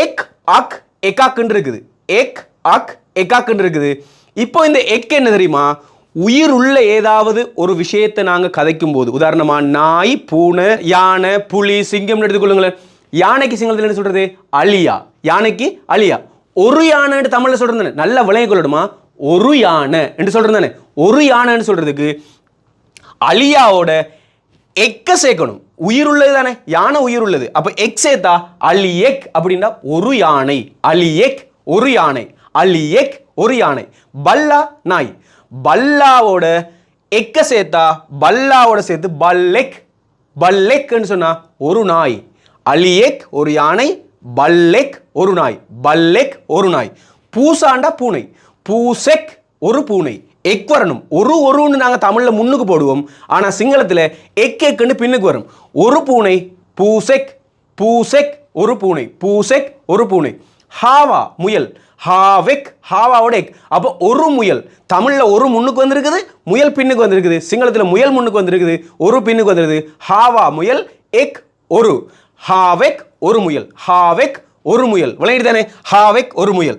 Egg அக் எக்காக்குன்னு இருக்குது egg அக் எக்காக்குன்னு இருக்குது இப்போ இந்த எக் என்ன தெரியுமா? உயிர் உள்ள ஏதாவது ஒரு விஷயத்தை நாங்கள் கதைக்கும் போது உதாரணமா நாய் பூனை யானை புலி சிங்கம்னு எடுத்துக்கொள்ளுங்களேன். யானைக்கு சிங்கத்தில் என்ன சொல்றது? அழியா. யானைக்கு அழியா. ஒரு யானைன்னு தமிழில் சொல்றது தானே நல்ல விளைய கொள்ளடுமா ஒரு யானை என்று சொல்றது தானே ஒரு யானைன்னு சொல்றதுக்கு அழியாவோட எக்க சேர்க்கணும். உயிர் உள்ளது தானே? யானை உயிர் உள்ளது அப்போ எக் சேர்த்தா அலி எக் அப்படின்னா ஒரு யானை. அலி எக் ஒரு யானை. அலி எக் ஒரு யானை. பல்லா நாய். பல்லாவோட எக்க சேர்த்தா பல்லாவோட சேர்த்து பல்லெக் பல்லெக்னு சொன்னா ஒரு நாய். அலியெக் ஒரு யானை. பல்லெக் ஒரு நாய். பல்லெக் ஒரு நாய். பூசாண்டா பூனை. பூசெக் ஒரு பூனை. எக் வரணும் ஒரு ஒருன்னு நாங்கள் தமிழில் முன்னுக்கு போடுவோம். ஆனால் சிங்களத்தில் எக் எக்குன்னு பின்னுக்கு வரும். ஒரு பூனை பூசெக் பூசெக் ஒரு பூனை பூசெக் ஒரு பூனை. ஹாவா முயல் ஹாவெக் ஹாவாவோட எக். அப்போ ஒரு முயல். தமிழில் ஒரு முன்னுக்கு வந்திருக்குது முயல் பின்னுக்கு வந்திருக்குது. சிங்களத்தில் முயல் முன்னுக்கு வந்திருக்குது ஒரு பின்னுக்கு வந்திருக்குது. ஹாவா முயல் எக் ஒரு. ஹாவெக் ஒரு முயல். ஹாவெக் ஒரு முயல். விளையாடி தானே ஹாவெக் ஒரு முயல்.